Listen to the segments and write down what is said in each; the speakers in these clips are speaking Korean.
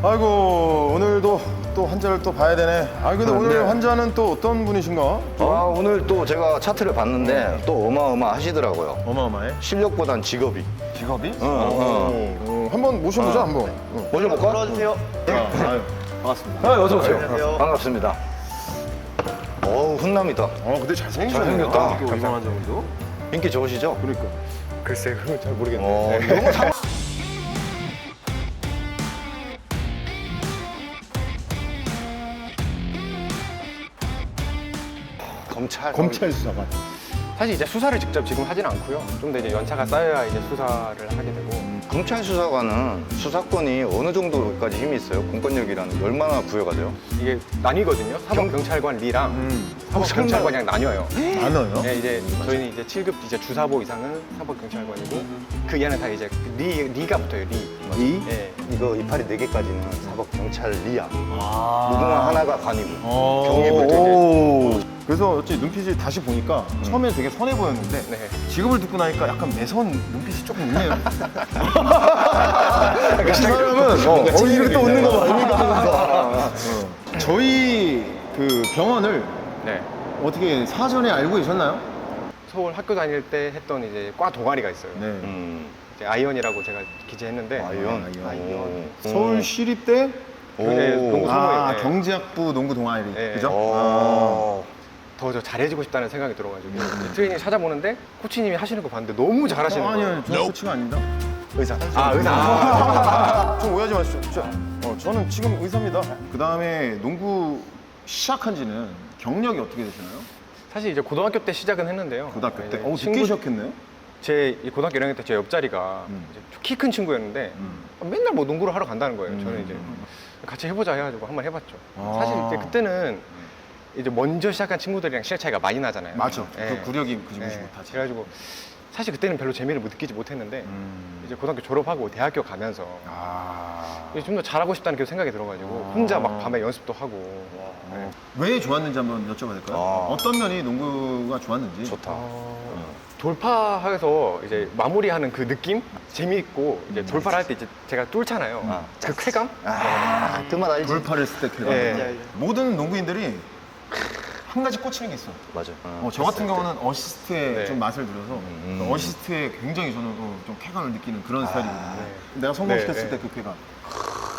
아이고 오늘도 또 환자를 또 봐야 되네. 아 근데 오늘 네. 환자는 또 어떤 분이신가? 아, 오늘 또 제가 차트를 봤는데 또 어마어마 하시더라고요. 어마어마해. 실력보단 직업이. 직업이? 어, 어. 어, 한번 모셔보자 한번. 어. 모셔볼까? 들어주세요. 아, 아유, 반갑습니다. 아, 어서 오세요. 안녕하세요. 반갑습니다. 어우, 훈남이다. 어 근데. 잘생겼다. 아, 이거 이번 환자분도. 인기 좋으시죠? 그러니까. 글쎄 그건 잘 모르겠네. 어, 너무 상... 검찰. 검찰 수사관. 사실 이제 수사를 직접 지금 하진 않고요. 좀 더 이제 연차가 쌓여야 이제 수사를 하게 되고. 검찰 수사관은 수사권이 어느 정도까지 힘이 있어요? 공권력이라는 게 얼마나 부여가 돼요? 이게 나뉘거든요. 사법 경찰관 리랑 음. 사법 경찰관이랑 나뉘어요. 많아요. 네, 이제 저희는 이제 7급 이제 주사보 이상은 사법 경찰관이고 그 이하는 다 이제 리 리가 붙어요. 리. 이? 네. 이거 이파리 네 개까지는 사법 경찰 리야. 아. 무궁화 하나가 관이고. 어. 경위 붙어 오. 그래서 어찌 눈빛이 다시 보니까 처음에 되게 선해 보였는데 네. 직업을 듣고 나니까 약간 매선 눈빛이 조금 있네요. 역시 사람은 어, 어 이렇게 또 웃는 거 아닙니까? 어. 저희 그 병원을 네. 어떻게 사전에 알고 계셨나요? 서울 학교 다닐 때 했던 이제 과 동아리가 있어요. 네. 음. 이제 아이언이라고 제가 기재했는데 아이언. 아이언. 오. 서울 시립대 오. 네, 농구 아 네. 경제학부 농구 동아리 네. 그죠? 오. 더 저 잘해지고 싶다는 생각이 들어가지고 이제 트레이닝 찾아보는데 코치님이 하시는 거 봤는데 너무 잘하시는 아, 거예요. 아니요 저 코치가 아닙니다. 의사. 아 의사. 아. 좀 오해하지 마십시오. 저, 어, 저는 지금 의사입니다. 그 다음에 농구 시작한 지는 경력이 어떻게 되시나요? 사실 이제 고등학교 때 시작은 했는데요. 고등학교 때? 네, 어, 늦게 시작했네요? 제이 고등학교 1학년 때 제 옆자리가 음. 키 큰 친구였는데 음. 맨날 뭐 농구를 하러 간다는 거예요. 저는 음. 이제 같이 해보자 해가지고 한번 해봤죠. 아. 사실 이제 그때는 이제 먼저 시작한 친구들이랑 시력 차이가 많이 나잖아요. 맞아. 예. 그 구력이 그지 예. 무시 못하지. 그래가지고 사실 그때는 별로 재미를 못 느끼지 못했는데 음. 이제 고등학교 졸업하고 대학교 가면서 아. 좀 더 잘하고 싶다는 그 생각이 들어가지고 아. 혼자 막 밤에 연습도 하고 네. 왜 좋았는지 한번 여쭤봐도 될까요? 아. 어떤 면이 농구가 좋았는지. 좋다. 어, 돌파해서 이제 마무리하는 그 느낌 재미있고 이제 돌파를 할때 이제 제가 뚫잖아요. 아. 그 쾌감? 아, 그만 알지. 돌파를 했을 때 쾌감. 예. 모든 농구인들이 한 가지 꽂히는 게 있어. 맞아. 어, 저 같은 경우는 어시스트에 네. 좀 맛을 들여서 음. 그 어시스트에 굉장히 저는 어, 좀 쾌감을 느끼는 그런 스타일이거든요. 내가 성공시켰을 네, 때 네. 그 쾌감.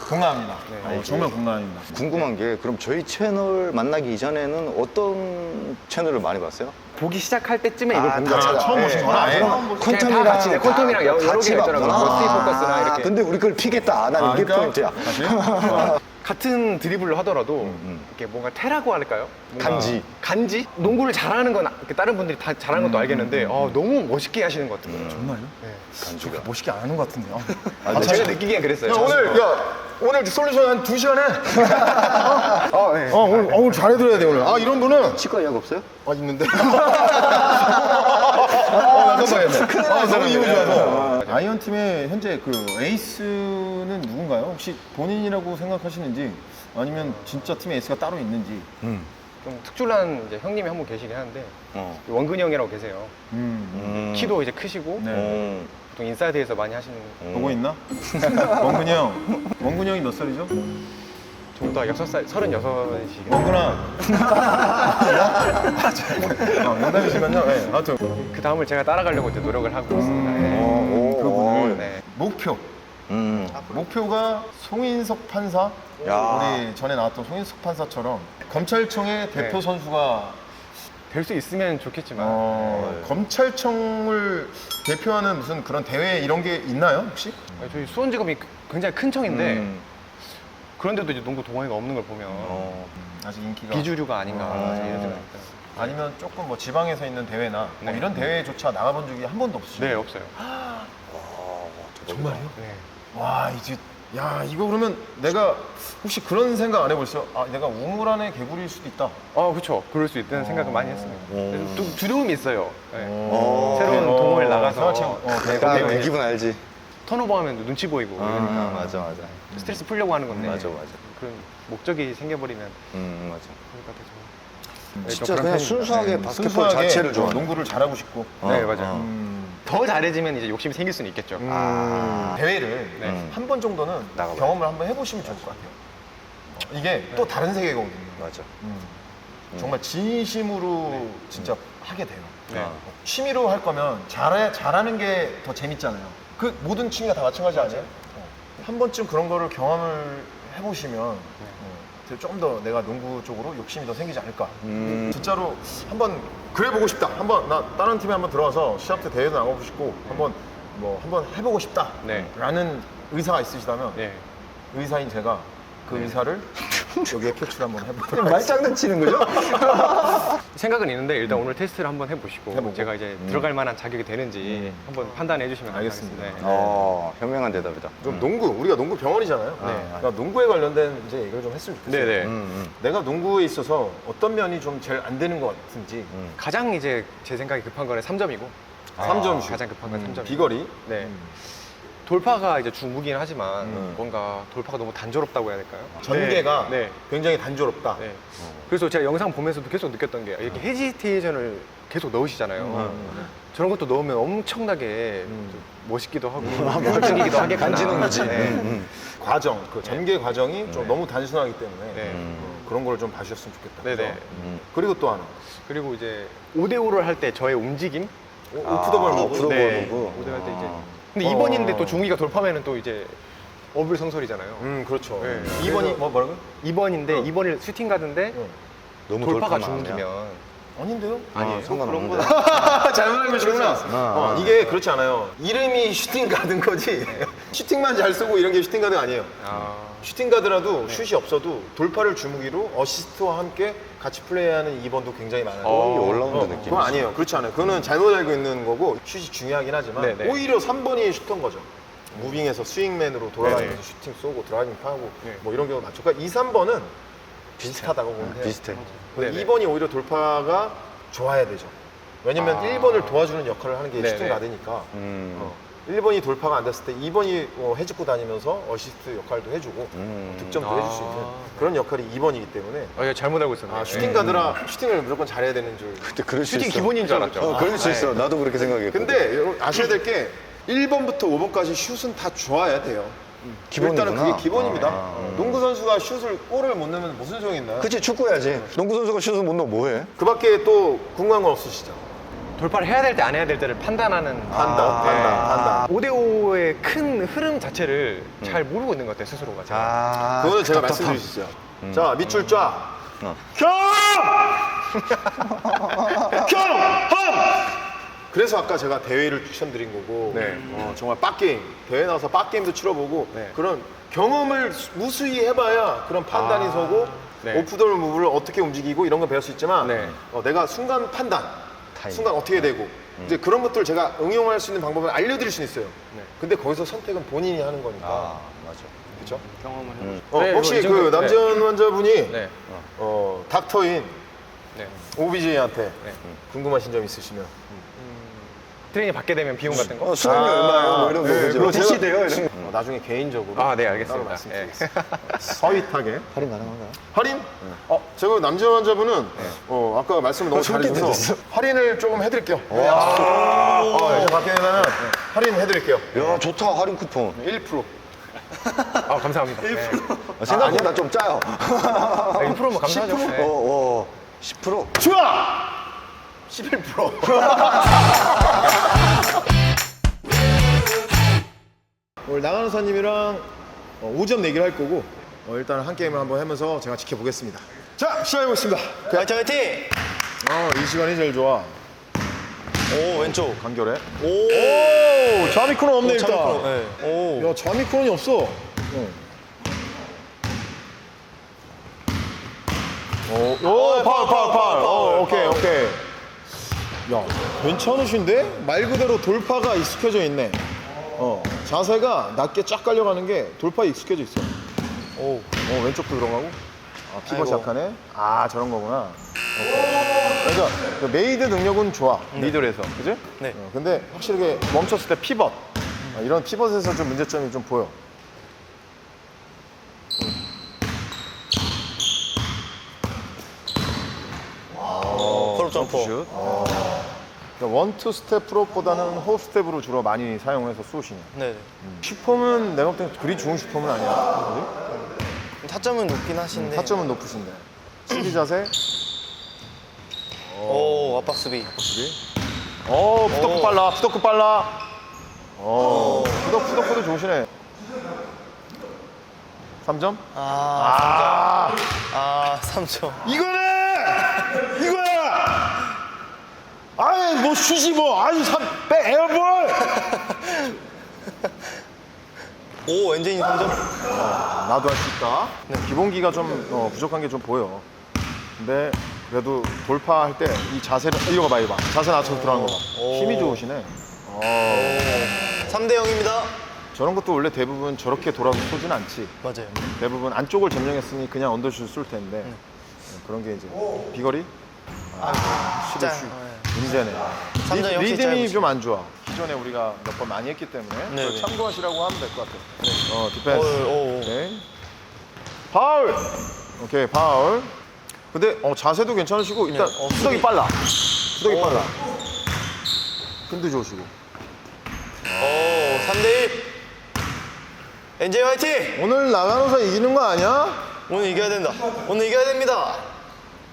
공감합니다. 네. 어, 정말 공감합니다. 궁금한 게 그럼 저희 채널 만나기 이전에는 어떤 채널을 많이 봤어요? 보기 시작할 때쯤에 이걸 아, 본 다. 찾아. 처음 네. 보신 거나 아예? 다 같이 콘텀이랑 여러, 여러 같이 개가 있더라고요. 봤구나. 뭐 스테이 포커스나 이렇게 근데 우리 걸 피겠다. 나는 아, 이게 그러니까? 포인트야. 다시? 어. 같은 드리블로 하더라도 음. 이렇게 뭔가 테라고 할까요? 뭔가 간지. 간지? 농구를 잘하는 건 이렇게 다른 분들이 다 잘하는 것도 알겠는데 어, 너무 멋있게 하시는 것 같아요. 정말요? 네. 간주가. 멋있게 안 하는 것 같은데요. 아, 제가 느끼기엔 그랬어요. 야, 오늘, 야, 오늘 솔루션 한 두 시간 해. 어, 네. 어, 오늘, 어, 오늘 잘해드려야 돼, 오늘. 아, 이런 분은. 치과 예약 없어요? 아, 있는데. 어, 잠깐만요. 아, 너무 기분 좋아서. 아이언 팀의 현재 그 에이스는 누군가요? 혹시 본인이라고 생각하시는지 아니면 진짜 팀의 에이스가 따로 있는지. 음. 좀 특출난 이제 형님이 한 분 계시긴 하는데 어. 원근이 형이라고 계세요. 음. 음. 키도 이제 크시고 네. 음. 보통 인사이드에서 많이 하시는 음. 보고 있나? 원근이 형. 원근이 형이 몇 살이죠? 저보다 6살, 36이시긴 원근아. 어, 농담이지만요. 네, 아무튼. 그 다음을 제가 따라가려고 이제 노력을 하고 있습니다. 네. 어, 그분을 네. 목표. 음. 목표가 송인석 판사 야. 우리 전에 나왔던 송인석 판사처럼 검찰청의 대표 네. 선수가 될 수 있으면 좋겠지만 어, 네. 검찰청을 대표하는 무슨 그런 대회 이런 게 있나요 혹시? 네. 저희 수원지검이 굉장히 큰 청인데 음. 그런데도 이제 농구 동호회가 없는 걸 보면 어. 아직 인기가 비주류가 아닌가 어. 이런 생각이 들어요. 아니면 조금 뭐 지방에서 있는 대회나 뭐 네. 이런 대회조차 나가본 적이 한 번도 없으시죠? 네 없어요. 정말요? 네. 와 이제 야 이거 그러면 내가 혹시 그런 생각 안 해보셨어요? 아 내가 우물 안에 개구리일 수도 있다. 아 그렇죠. 그럴 수 있다는 생각을 많이 했습니다. 어. 두, 두려움이 있어요. 네. 어. 새로운 어, 동호회를 나가서 생활체육, 어, 대회, 아, 대회. 그 기분 알지? 턴오버 하면 눈치 보이고 아, 이러니까 맞아, 맞아. 스트레스 풀려고 하는 건데 맞아, 맞아. 그런 목적이 생겨버리면 음, 맞아. 그럴 것 같아서 네, 진짜 좀 그냥 편입니다. 순수하게 네, 바스켓볼 순수하게 자체를 어, 좋아하는. 농구를 잘하고 싶고. 네, 맞아요. 음, 더 잘해지면 이제 욕심이 생길 수는 있겠죠. 음, 대회를 네. 한 번 정도는 나가봐요. 경험을 한번 해보시면 좋을 것 같아요. 이게 또 다른 세계거든요. 맞아. 음. 정말 진심으로 진짜 하게 돼요. 네. 취미로 할 거면 잘해, 잘하는 게 더 재밌잖아요. 그 모든 취미가 다 마찬가지 아니에요? 어. 한 번쯤 그런 거를 경험을 해보시면 어, 좀더 내가 농구 쪽으로 욕심이 더 생기지 않을까. 음. 진짜로 한번 그래 보고 싶다. 한번 나 다른 팀에 한번 들어가서 시합 때 대회도 나가고 싶고 한번 뭐 한번 해보고 싶다. 네. 라는 의사가 있으시다면 네. 의사인 제가 그 의사를 여기에 표출 한번 해보도록 하겠습니다. 말장난 치는 거죠? 생각은 있는데 일단 오늘 테스트를 한번 해보시고 해보고. 제가 이제 들어갈 만한 자격이 되는지 한번 판단해 주시면 알겠습니다. 감사하겠습니다. 네. 어, 현명한 대답이다. 좀 농구 우리가 농구 병원이잖아요. 네. 그러니까 농구에 관련된 이제 얘기를 좀 했으면 좋겠어요. 네네. 음, 음. 내가 농구에 있어서 어떤 면이 좀 제일 안 되는 것 같은지 음. 가장 이제 제 생각에 급한 거는 3점이고 삼 3점 슛, 가장 급한 건 3점. 비거리. 네. 음. 돌파가 이제 중무긴 하지만 음. 뭔가 돌파가 너무 단조롭다고 해야 될까요? 전개가 네. 네. 굉장히 단조롭다. 네. 그래서 제가 영상 보면서도 계속 느꼈던 게 이렇게 헤지테이션을 계속 넣으시잖아요. 음. 저런 것도 넣으면 엄청나게 음. 좀 멋있기도 하고 멋지기도 하겠구나. 간지는 거지. 네. 음, 음. 과정, 그 전개 과정이 좀 네. 너무 단순하기 때문에 네. 음. 어, 그런 걸 좀 봐주셨으면 좋겠다. 네네. 그래서 음. 그리고 또 하나 그리고 이제 5대5를 할 때 저의 움직임? 오- 아. 오프더블 네. 무브. 5대5 할때 이제. 아. 근데 어. 2번인데 또 중위가 돌파면은 또 이제 어불성설이잖아요. 음, 그렇죠. 네. 2번이 그래서- 뭐 뭐라고? 2번인데 어. 2번이 슈팅 가든데 너무 돌파가 돌파만 중기면 아닌데요? 아니에요? 상관없는데. 잘못 알고 계시구나. 아, 어, 아. 이게 그렇지 않아요. 이름이 슈팅 가든 거지. 슈팅만 잘 쏘고 이런 게 슈팅 가든 아니에요. 아, 슈팅 가드라도 슛이 없어도 돌파를 주무기로 어시스트와 함께 같이 플레이하는 2번도 굉장히 많아요. 어. 거의 올라운드 어, 느낌. 그건 아니에요. 그렇지 않아요. 그거는 잘못 알고 있는 거고 슛이 중요하긴 하지만 네 네. 오히려 3번이 슈터인 거죠. 무빙에서 스윙맨으로 돌아다니면서 네네. 슈팅 쏘고 드라이빙 파고 네. 뭐 이런 경우 많죠. 그러니까 2, 3번은 비슷하다고 보면 돼요. 비슷해. 근데 네 네. 2번이 오히려 돌파가 좋아야 되죠. 왜냐면 아. 1번을 도와주는 역할을 하는 게. 슈팅 가드니까 음. 어, 1번이 돌파가 안 됐을 때 2번이 어, 해집고 다니면서 어시스트 역할도 해주고 음. 어, 득점도 아. 해줄 수 있는 그런 역할이 2번이기 때문에 아, 이거 잘못 알고 있었네. 아, 슈팅 가드라 슈팅을 무조건 잘해야 되는 줄. 근데 그럴 수 슈팅 있어. 기본인 줄 알았죠. 어, 그럴 수 아, 있어. 네. 나도 그렇게 생각했거든. 근데 여러분 아셔야 될 게 1번부터 5번까지 슛은 다 좋아야 돼요. 기본이구나. 일단은 그게 기본입니다. 아. 어, 농구 선수가 슛을 골을 못 넣으면 무슨 소용이 있나요? 그, 그치 축구해야지. 농구 선수가 슛을 못 넣어 뭐해? 밖에 또 궁금한 건 없으시죠? 돌파를 해야 될 때 안 해야 될 때를 판단하는 판단, 아. 판단, 판단. 5대5의 큰 흐름 자체를 잘 모르고 있는 것 같아요, 스스로가. 제가. 아. 그거는 제가 답답함. 말씀드릴 수 있어요. 자, 밑줄 쫙. 어. 경! 경험! 그래서 아까 제가 대회를 추천드린 거고, 네. 어, 정말 빡게임, 대회 나와서 빡게임도 치러보고, 네. 그런 경험을 수- 무수히 해봐야 그런 판단이 아. 서고, 네. 오프더블 무브를 어떻게 움직이고 이런 걸 배울 수 있지만, 네. 어, 내가 순간 판단, 타이밍. 순간 어떻게 되고, 이제 그런 것들을 제가 응용할 수 있는 방법을 알려드릴 수는 있어요. 네. 근데 거기서 선택은 본인이 하는 거니까. 아 맞아. 그렇죠? 경험을 음. 어, 네, 혹시 이그 정도- 남지현 환자분이 네. 어, 닥터인 네. OBJ한테 네. 궁금하신 점 있으시면 트레이닝 받게 되면 비용 같은 거? 어, 수강료 얼마예요? 뭐 이런 거 네, 그죠? 그거 제가- 돼요 이런 거. 어, 나중에 개인적으로 아, 네, 따로 알겠습니다. 말씀드리겠습니다. 서윗하게 할인 가능한가요? 할인? 어, 제가 남지현 환자분은 어, 아까 말씀을 너무 어, 잘해주셔서. 할인을 조금 해드릴게요. 네, 어, 이제 밖에 나면 할인 해드릴게요. 야 좋다 할인 쿠폰. 1%. 아, 감사합니다. 1%? 아, 생각보다 좀 짜요. 아, 1%면 감사하죠. 10%? 네. 어, 어, 10%? 좋아! 11%. 오늘 나가노사님이랑 5점 내기를 할 거고 어, 일단 한 게임을 한번 하면서 제가 지켜보겠습니다. 자, 시작해보겠습니다. 화이팅 화이팅! 어, 이 시간이 제일 좋아. 오 왼쪽. 간결해. 오. 오, 자미코는 없네, 일단. 네. 오. 야, 자미코는이 없어. 어. 오, 오, 파울, 파울, 파울. 어, 오케이. 야, 괜찮으신데? 말 그대로 돌파가 익숙해져 있네. 어, 자세가 낮게 쫙 깔려가는 게 돌파에 익숙해져 있어. 오, 어, 왼쪽도 들어가고. 아, 피벗이 아이고. 약하네. 아, 저런 거구나. 오케이. 그러니까 그 메이드 능력은 좋아. 미들에서. 그지? 네. 어, 근데 확실하게 멈췄을 때 피벗. 아, 이런 피벗에서 좀 문제점이 좀 보여. 컬 점프. 슛. 그러니까 원투 스텝 프로보다는 호흡 스텝으로 주로 많이 사용해서 쏘시네. 네네. 슈퍼는 내가 볼때 그리 좋은 슈퍼는 아니야. 타점은 높긴 하신데. 타점은 높으신데. 수비 자세. 오, 압박 수비. 수비. 어, 오. 빨라. 푸더크 빨라. 어, 푸더 푸더크도 좋으시네. 3점? 아, 아, 아, 3점. 이거네! 이거야! 아이, 뭐, 슛이 뭐, 아유, 삼, 빼, 에어볼! 오, 엔진이 3점. 나도 할 수 있다. 기본기가 좀 어, 부족한 게 좀 보여. 근데 그래도 돌파할 때 이 자세를 이거 봐, 이거 봐. 자세 낮춰서 들어가는 거 봐. 오. 힘이 좋으시네. 어, 3대 0입니다. 저런 것도 원래 대부분 저렇게 돌아서 쏘진 않지. 맞아요. 대부분 안쪽을 점령했으니 그냥 언더슛 쏠 텐데 네, 그런 게 이제 비거리 아, 확실히 짠. 슛 문제네. 삼점이 확실히 리듬이 짧으시죠. 좀안 좋아. 기존에 우리가 몇 번 많이 했기 때문에 네, 그걸 네. 참고하시라고 하면 될 것 같아. 어 오, 디펜스. 오, 오. 오케이. 파울. 오케이 파울. 근데 어, 자세도 괜찮으시고 일단 네, 어, 수덕이 수비. 빨라. 수덕이 오. 빨라. 근데 좋으시고. 오, 3대 1. 엔진 화이팅! 오늘 나가노사 이기는 거 아니야? 오늘 이겨야 된다. 오늘 이겨야 됩니다.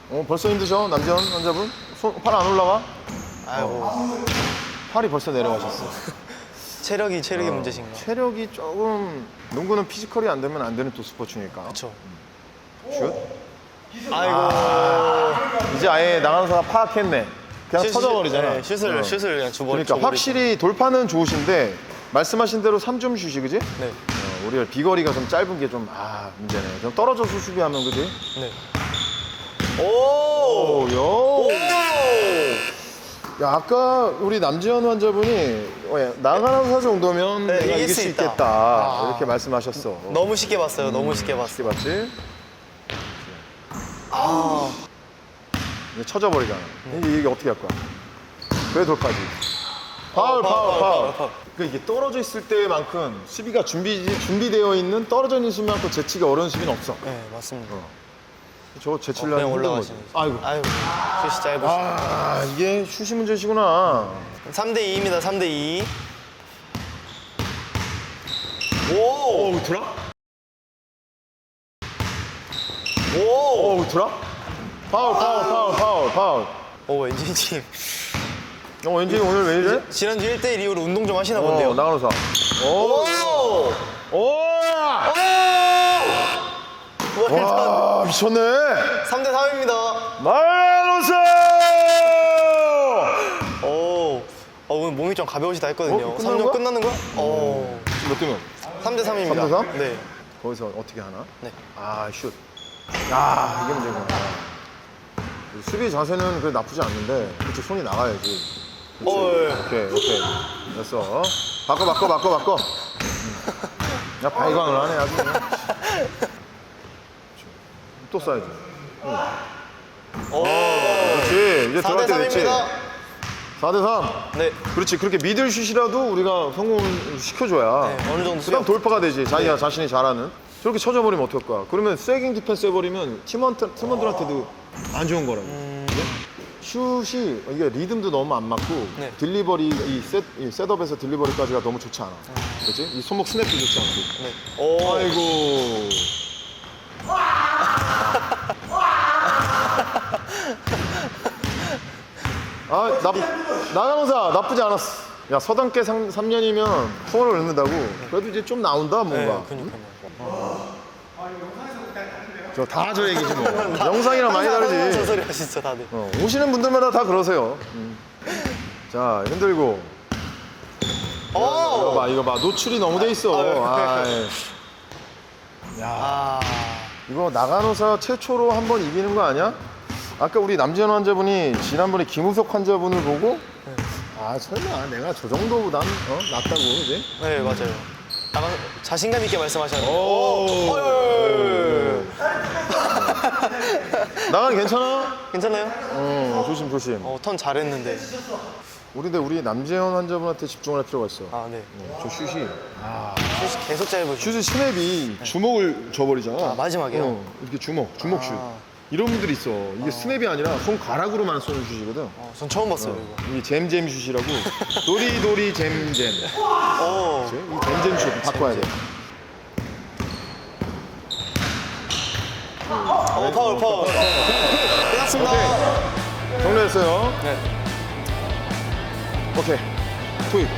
어 벌써 힘드셔 남지현 환자분? 손팔 안 올라가? 아이고, 팔이 벌써 내려가셨어. 체력이 체력이 문제신가? 체력이 조금 농구는 피지컬이 안 되면 안 되는 또 스포츠니까. 그렇죠. 슛. 아이고. 이제 아예 나가노사가 파악했네. 그냥 슛, 터져버리잖아. 네, 슛을 어. 슛을 그냥 주버. 그러니까 줘버리죠. 확실히 돌파는 좋으신데 말씀하신 대로 3점 슛이 그지? 네, 어, 우리가 비거리가 좀 짧은 게 좀 아 문제네. 좀 떨어져서 수비하면 그지? 네. 오. 오, 요. 오. 야 아까 우리 남지현 환자분이 어, 야, 나가노사 정도면 네, 내가 이길 수수 있다. 있겠다 아. 이렇게 말씀하셨어. 너무 쉽게 봤어요. 너무 쉽게 봤어. 쉽게 봤지? 아, 이제 쳐져버리잖아. 이게, 이게 어떻게 할 거야? 왜? 파울, 어, 파울, 파울, 파울. 그러니까 이게 떨어져 있을 때만큼 수비가 준비, 준비되어 있는 떨어져 있는 수비만큼 재치가 어려운 수비는 없어. 네, 맞습니다. 저거 어, 힘든 거지. 올라가시는. 아이고. 아이고, 슛이 짧으시. 아, 이게 슛이 문제시구나. 3대 2입니다. 3대 2. 오. 오, 들어? 오. 오, 들어? 파울, 파울, 파울, 파울, 파울. 오, 엔진님. 어, 왠지 오늘 왜 이래? 지난주 1대1 이후로 운동 좀 하시나 본데요. 어, 나가노사. 오, 오. 오! 오. 와, 미쳤네. 3대 3입니다. 나가노사! 오. 어, 오늘 몸이 좀 가벼우시다 했거든요. 어, 끝나는 3점 거야? 끝나는 거야? 오. 몇 등은? 3대 3입니다. 3대 3? 네. 거기서 어떻게 하나? 네. 아, 슛. 야, 이게 문제구나. 수비 자세는 그 나쁘지 않는데, 그치, 손이 나가야지. 그치. 어, 예. 오케이, 오케이. 됐어. 바꿔, 바꿔, 바꿔, 바꿔. 음. 야, 발광을 하네, 아주. 그냥. 또 쏴야지. 오. 그렇지. 이제 4대 들어갈 때 됐지. 3입니다. 4대3. 네. 그렇지. 그렇게 미들 슛이라도 우리가 성공을 시켜줘야. 네, 어느 정도 그 다음 수비. 돌파가 되지. 자기가 자신이 잘하는. 저렇게 쳐져버리면 거야. 그러면 세깅 디펜스 해버리면 팀원, 팀원들한테도 안 좋은 거라고. 그지? 슛이 이게 리듬도 너무 안 맞고 네. 딜리버리 이, 셋, 이 셋업에서 딜리버리까지가 너무 좋지 않아. 그렇지? 이 손목 스냅도 좋지 않고. 네. 오. 아이고. 아, 나, 나가노사 나쁘지 않았어. 야, 서당계 3, 삼년이면 후원을 얻는다고. 그래도 이제 좀 나온다, 네, 뭔가. 그니까요. 저다 저 얘기지 뭐. 영상이랑 많이 저 다르지. 소리 하시죠, 다들. 어, 오시는 분들마다 다 그러세요. 음. 자, 흔들고. 이거 오. 봐, 이거 봐. 노출이 너무 돼 있어. 아이. 아. 이거 나가노사 최초로 한 번 이기는 거 아니야? 아까 우리 남지현 환자분이 지난번에 김우석 환자분을 보고 아 설마 내가 저 정도보단 어? 낫다고 그지? 네, 맞아요. 나가 자신감 있게 말씀하셨네요. 오. 오. 나간 괜찮아? 괜찮아요? 어 조심 조심. 어, 턴 잘했는데. 우리 근데 우리 남지현 환자분한테 집중을 할 필요가 있어. 아, 네. 어, 저 슛이 슛이 계속 짧으시죠. 슛의 스냅이 주먹을 줘버리잖아. 아, 마지막이요? 어, 이렇게 주먹 주먹 슛. 아. 이런 분들이 있어. 이게 스냅이 아니라 손 가락으로만 쏘는 슛이거든. 어, 전 처음 봤어요 이거. 이게 잼잼 슛이라고. 도리도리 잼잼. 어. 그치? 이 잼잼 슛 바꿔야 돼. 어 파울 파울. 끝났습니다. 정리했어요. 네. 오케이. 투입.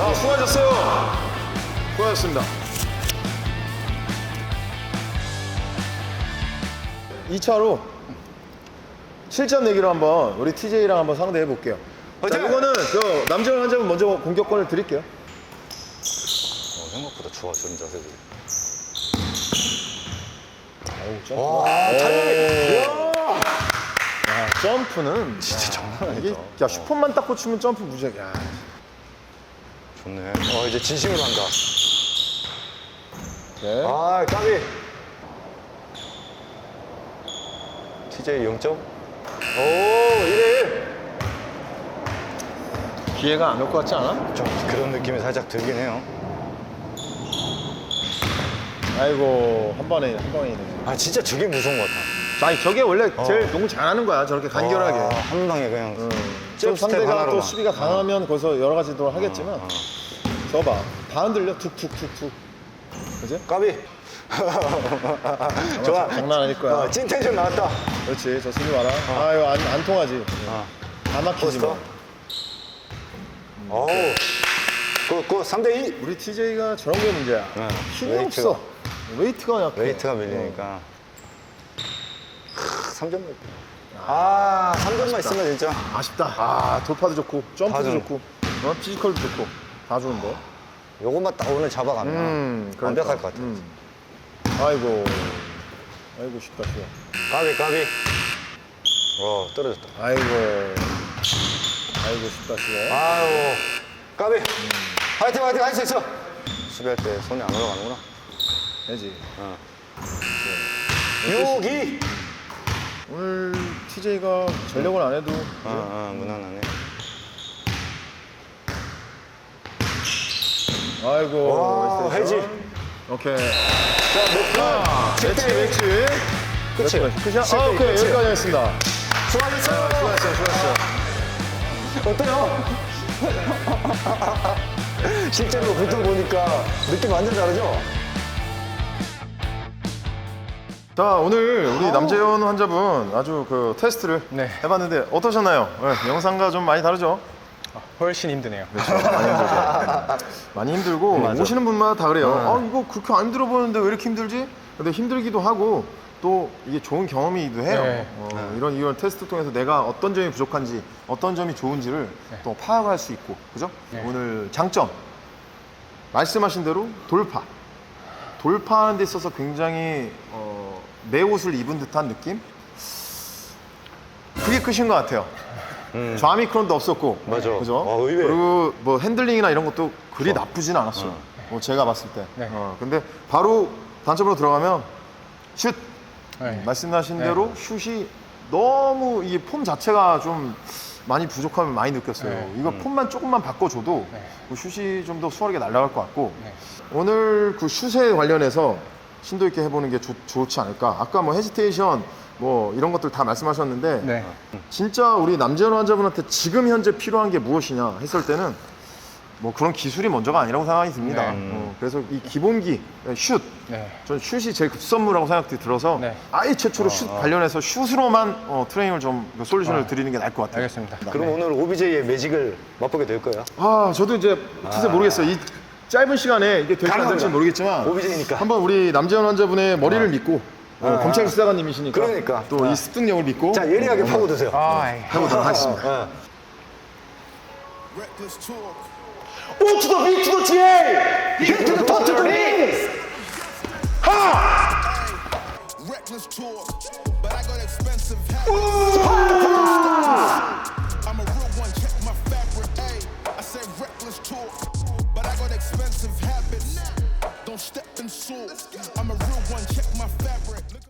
아, 수고하셨어요. 수고하셨습니다. 2차로 실점 내기로 한번 우리 TJ랑 한번 상대해 볼게요. 자! 이거는 저 남재원 환자분 먼저 공격권을 드릴게요. 어, 생각보다 좋아 저런 자세들이. 아우, 점프. 와 타이밍이. 야, 점프는 진짜 장난 아니다. 야, 슈퍼만 딱 꽂히면 점프 무지하게. 야, 좋네. 어 이제 진심으로 한다. 오케이. 아 까비. TJ 0점? 오 1대1. 기회가 안 올 것 같지 않아? 좀 그런 느낌이 살짝 들긴 해요. 아이고 한 번에 한 이네. 아 진짜 저게 무서운 것 같아. 아니 저게 원래 제일 농구 잘하는 거야 저렇게 간결하게. 아, 한 방에 그냥 좀잽 스텝 상대가 또 하나로만. 수비가 강하면 거기서 여러 가지 도 하겠지만 저봐 다 흔들려 툭툭툭툭 그지? 까비. 좋아. 장난 아닐 거야. 어, 찐 텐션 나왔다. 그렇지 저 수비 봐라 아유 안, 안 통하지 아, 다 막히지 포스터. 뭐 어우. 그 그 3대 2. 우리 TJ가 저런 게 문제야 네, 힘이 웨이트가. 없어 웨이트가 약해 웨이트가 밀리니까. 크, 3점 몇 아 3점만 있으면 진짜. 어, 아쉽다 아 돌파도 좋고 점프도. 좋고 어? 피지컬도 좋고 다 좋은데 요것만 딱 오늘 잡아가면 음, 그러니까. 완벽할 것 같아. 음. 아이고 아이고 쉽다 쉬워 까비 까비. 어, 떨어졌다. 아이고 아이고 쉽다 쉬워 아유. 까비. 화이팅 화이팅 할 수 있어. 수비할 때 손이 안 올라가는구나. 되지 어. 6 2. 오늘 TJ가 전력을 안 해도 어, 어, 무난하네. 아이고 와. 해지. 오케이 자, 분? 매치 끝이에요. 끝이야? 아 오케이. 여기까지 하겠습니다 수고하셨어요. 수고하셨어요 수고하셨어요 어때요? 실제로 붙어 보니까 느낌 완전 다르죠? 자 오늘 우리 남재현 환자분 아주 그 테스트를 네. 해봤는데 어떠셨나요? 네, 영상과 좀 많이 다르죠? 훨씬 힘드네요. 많이 힘들죠. 많이 힘들고 오시는 분마다 다 그래요. 아 이거 그렇게 안 힘들어 보이는데 왜 이렇게 힘들지? 근데 힘들기도 하고 또 이게 좋은 경험이기도 해요. 네. 어, 이런 이런 테스트 통해서 내가 어떤 점이 부족한지 어떤 점이 좋은지를 또 파악할 수 있고 그죠? 네. 오늘 장점 말씀하신 대로 돌파. 돌파하는 데 있어서 굉장히 어, 내 옷을 입은 듯한 느낌? 그게 끝인 것 같아요. 좌미크론도 없었고, 맞아. 그죠? 어, 의외. 그리고 뭐 핸들링이나 이런 것도 그리 나쁘진 않았어요. 뭐 제가 봤을 때. 네. 어, 근데 바로 단점으로 들어가면 슛 네. 말씀하신 네. 대로 슛이 너무 이 폼 자체가 좀 많이 부족함을 많이 느꼈어요. 네. 이거 폼만 조금만 바꿔줘도 네. 그 슛이 좀 더 수월하게 날아갈 것 같고 네. 오늘 그 슛에 관련해서 심도 있게 해보는 게 좋, 좋지 않을까. 아까 뭐 헤지테이션 뭐 이런 것들 다 말씀하셨는데 네. 진짜 우리 남재현 환자분한테 지금 현재 필요한 게 무엇이냐 했을 때는 뭐 그런 기술이 먼저가 아니라고 생각이 듭니다. 네. 어, 그래서 이 기본기 슛, 네. 전 슛이 제일 급선무라고 생각이 들어서 네. 아예 최초로 슛 관련해서 슛으로만 어, 트레이닝을 좀그 솔루션을 아. 드리는 게 나을 것 같아요. 알겠습니다. 그럼 오늘 OBJ의 매직을 맛보게 될 거야. 아 저도 이제 글쎄 모르겠어요. 이 짧은 시간에 이게 될지 안. 될지 모르겠지만 오비제이니까. 한번 우리 남재현 환자분의 머리를 믿고 어, 검찰 수사관님이시니까 그러니까. 또 이 아. 습득력을 믿고 자 예리하게 파고드세요. 해보도록 하겠습니다. 어. 오 투더 비 투더 지에 비트도 터트더니 reckless tour, but I got expensive hats. I'm a real one, check my fabric. Ay, I said reckless tour, but I got expensive habits. Don't step in sore. I'm a real one, check my fabric.